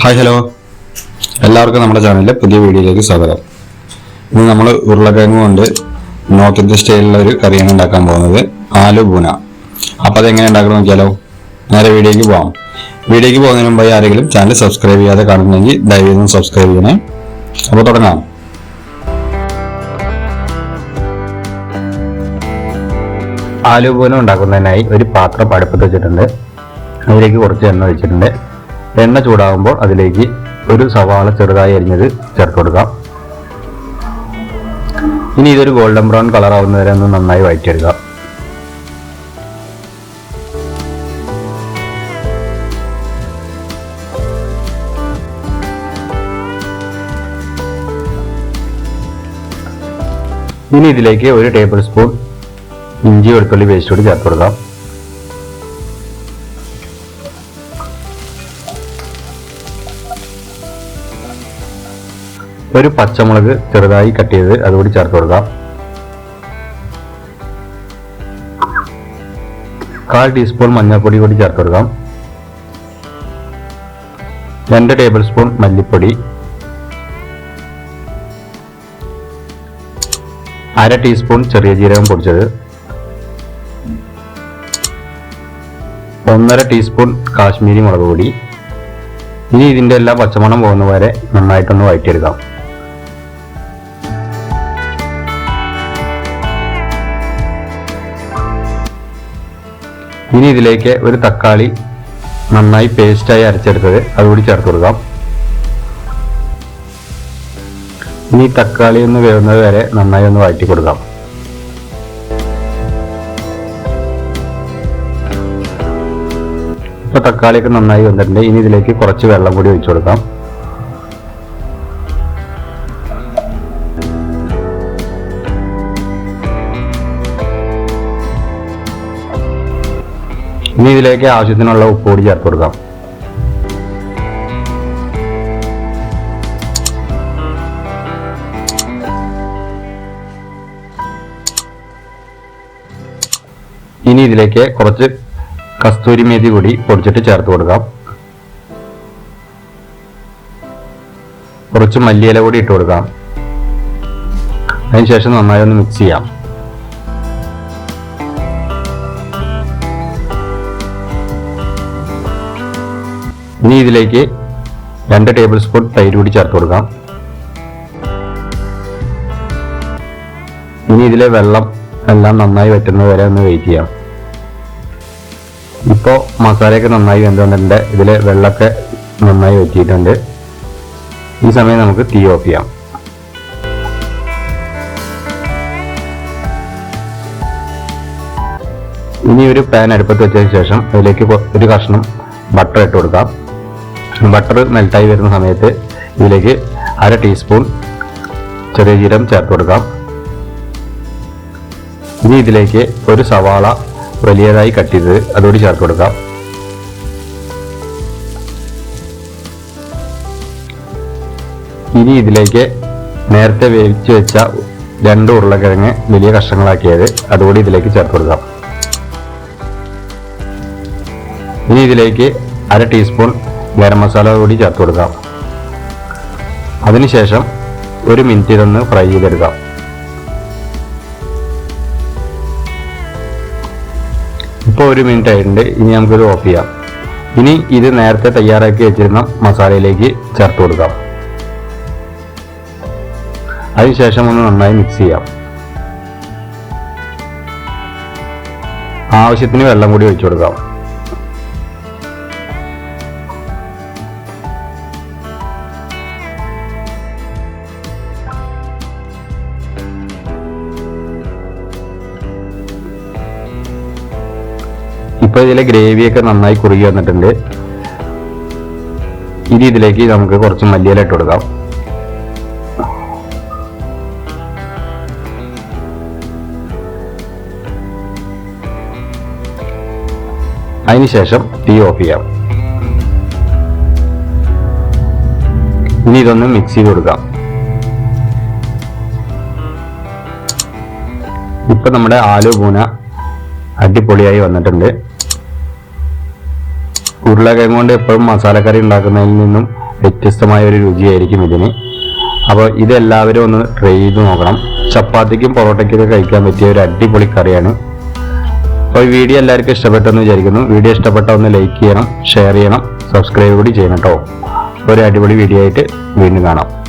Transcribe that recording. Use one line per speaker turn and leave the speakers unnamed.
hi hello എല്ലാവർക്കും നമ്മുടെ ചാനലിലെ പുതിയ വീഡിയോയിലേക്ക് സ്വാഗതം ഇന്ന് നമ്മൾ ഉരുളക്കിഴങ്ങ് കൊണ്ട് നോർത്ത് ഇന്ത്യൻ സ്റ്റൈലിലുള്ള ഒരു കറിയാണ് ഉണ്ടാക്കാൻ പോകുന്നത് ആലു ബൂന അപ്പോൾ അതെങ്ങനെ ഉണ്ടാക്കണം നോക്കിയാലോ നേരെ വീഡിയോയ്ക്ക് പോകാം വീഡിയോയ്ക്ക് പോകുന്നതിന് മുമ്പായി ആരെങ്കിലും ചാനൽ സബ്സ്ക്രൈബ് ചെയ്യാതെ കാണുന്നെങ്കിൽ ദയവേദം സബ്സ്ക്രൈബ് ചെയ്യണേ അപ്പോൾ തുടങ്ങാം ആലു ബൂന ഉണ്ടാക്കുന്നതിനായി ഒരു പാത്രം അടുപ്പത്ത് വെച്ചിട്ടുണ്ട് അതിലേക്ക് കുറച്ച് എണ്ണ ഒഴിച്ചിട്ടുണ്ട് എണ്ണ ചൂടാകുമ്പോൾ അതിലേക്ക് ഒരു സവാള ചെറുതായി അരിഞ്ഞത് ചേർത്ത് കൊടുക്കാം ഇനി ഇതൊരു ഗോൾഡൻ ബ്രൗൺ കളർ ആവുന്നവരെ ഒന്ന് നന്നായി വഴറ്റിയെടുക്കുക ഇനി ഇതിലേക്ക് ഒരു ടേബിൾ സ്പൂൺ ഇഞ്ചി വെളുത്തുള്ളി പേസ്റ്റ് കൂടി ചേർത്ത് കൊടുക്കാം ഒരു പച്ചമുളക് ചെറുതായി കട്ട് ചെയ്ത് അതുകൂടി ചേർത്ത് കൊടുക്കാം കാൽ ടീസ്പൂൺ മഞ്ഞൾപ്പൊടി കൂടി ചേർത്ത് കൊടുക്കാം രണ്ട് ടേബിൾ സ്പൂൺ മല്ലിപ്പൊടി അര ടീസ്പൂൺ ചെറിയ ജീരകം പൊടിച്ചത് ഒന്നര ടീസ്പൂൺ കാശ്മീരി മുളക് പൊടി ഇനി ഇതിൻ്റെ എല്ലാം പച്ചമണം പോകുന്ന വരെ നന്നായിട്ടൊന്ന് വഴറ്റിയെടുക്കാം ഇനി ഇതിലേക്ക് ഒരു തക്കാളി നന്നായി പേസ്റ്റായി അരച്ചെടുത്തത് അതുകൂടി ചേർത്ത് കൊടുക്കാം ഇനി തക്കാളി ഒന്ന് വേവുന്നത് വരെ നന്നായി ഒന്ന് വാറ്റി കൊടുക്കാം ഇപ്പൊ തക്കാളിയൊക്കെ നന്നായി വന്നിട്ടുണ്ട് ഇനി ഇതിലേക്ക് കുറച്ച് വെള്ളം കൂടി ഒഴിച്ചു കൊടുക്കാം ഇനി ഇതിലേക്ക് ആവശ്യത്തിനുള്ള ഉപ്പുപൊടി ചേർത്ത് കൊടുക്കാം ഇനി ഇതിലേക്ക് കുറച്ച് കസ്തൂരി മേതി കൂടി പൊടിച്ചിട്ട് ചേർത്ത് കൊടുക്കാം കുറച്ച് മല്ലിയില കൂടി ഇട്ട് കൊടുക്കാം അതിനുശേഷം നന്നായി ഒന്ന് മിക്സ് ചെയ്യാം ഇനി ഇതിലേക്ക് രണ്ട് ടേബിൾ സ്പൂൺ തൈര് കൂടി ചേർത്ത് കൊടുക്കാം ഇനി ഇതിലെ വെള്ളം എല്ലാം നന്നായി വറ്റുന്നത് വരെ ഒന്ന് വെയിറ്റ് ചെയ്യാം ഇപ്പോൾ മസാലയൊക്കെ നന്നായി വെന്തുകൊണ്ടിട്ടുണ്ട് ഇതിലെ വെള്ളമൊക്കെ നന്നായി വെച്ചിട്ടുണ്ട് ഈ സമയം നമുക്ക് തീ ഓഫ് ചെയ്യാം ഇനി ഒരു പാൻ അടുപ്പത്ത് വെച്ചതിന് ശേഷം അതിലേക്ക് ഒരു കഷ്ണം ബട്ടർ ഇട്ട് കൊടുക്കാം ബട്ടർ മെൽട്ടായി വരുന്ന സമയത്ത് ഇതിലേക്ക് അര ടീസ്പൂൺ ചെറിയ ജീരം ചേർത്ത് കൊടുക്കാം ഇനി ഇതിലേക്ക് ഒരു സവാള വലിയതായി കട്ട് ചെയ്ത് അതുകൂടി ചേർത്ത് കൊടുക്കാം ഇനി ഇതിലേക്ക് നേരത്തെ വേവിച്ച് വെച്ച രണ്ട് ഉരുളക്കിഴങ്ങ് വലിയ കഷ്ണങ്ങളാക്കിയത് അതുകൂടി ഇതിലേക്ക് ചേർത്ത് കൊടുക്കാം ഇനി ഇതിലേക്ക് അര ടീസ്പൂൺ ഗരം മസാല കൂടി ചേർത്ത് കൊടുക്കാം അതിനുശേഷം ഒരു മിനിറ്റ് ഇതൊന്ന് ഫ്രൈ ചെയ്തെടുക്കാം ഇപ്പോൾ ഒരു മിനിറ്റ് ആയിട്ടുണ്ട് ഇനി നമുക്കിത് ഓഫ് ചെയ്യാം ഇനി ഇത് നേരത്തെ തയ്യാറാക്കി വെച്ചിരുന്ന മസാലയിലേക്ക് ചേർത്ത് കൊടുക്കാം അതിനുശേഷം ഒന്ന് നന്നായി മിക്സ് ചെയ്യാം ആവശ്യത്തിന് വെള്ളം കൂടി ഒഴിച്ചു കൊടുക്കാം ഇപ്പോൾ ഇതിലെ ഗ്രേവിയൊക്കെ നന്നായി കുറുകി വന്നിട്ടുണ്ട് ഇനി ഇതിലേക്ക് നമുക്ക് കുറച്ച് മല്ലിയില ഇട്ട് കൊടുക്കാം അതിനുശേഷം തീ ഓഫ് ചെയ്യാം ഇനി ഇതൊന്ന് മിക്സ് ചെയ്ത് കൊടുക്കാം ഇപ്പൊ നമ്മുടെ ആലു പൂന അടിപൊളിയായി വന്നിട്ടുണ്ട് ഉരുളക്കിഴങ്ങ് കൊണ്ട് എപ്പോഴും മസാലക്കറി ഉണ്ടാക്കുന്നതിൽ നിന്നും വ്യത്യസ്തമായ ഒരു രുചിയായിരിക്കും ഇതിന് അപ്പോൾ ഇതെല്ലാവരും ഒന്ന് ട്രൈ ചെയ്ത് നോക്കണം ചപ്പാത്തിക്കും ഒക്കെ കഴിക്കാൻ പറ്റിയ ഒരു അടിപൊളി കറിയാണ് അപ്പോൾ ഈ വീഡിയോ എല്ലാവർക്കും ഇഷ്ടപ്പെട്ടെന്ന് വിചാരിക്കുന്നു വീഡിയോ ഇഷ്ടപ്പെട്ട ഒന്ന് ലൈക്ക് ചെയ്യണം ഷെയർ ചെയ്യണം സബ്സ്ക്രൈബ് കൂടി ചെയ്യണം കേട്ടോ ഒരു അടിപൊളി വീഡിയോ ആയിട്ട് വീണ്ടും കാണാം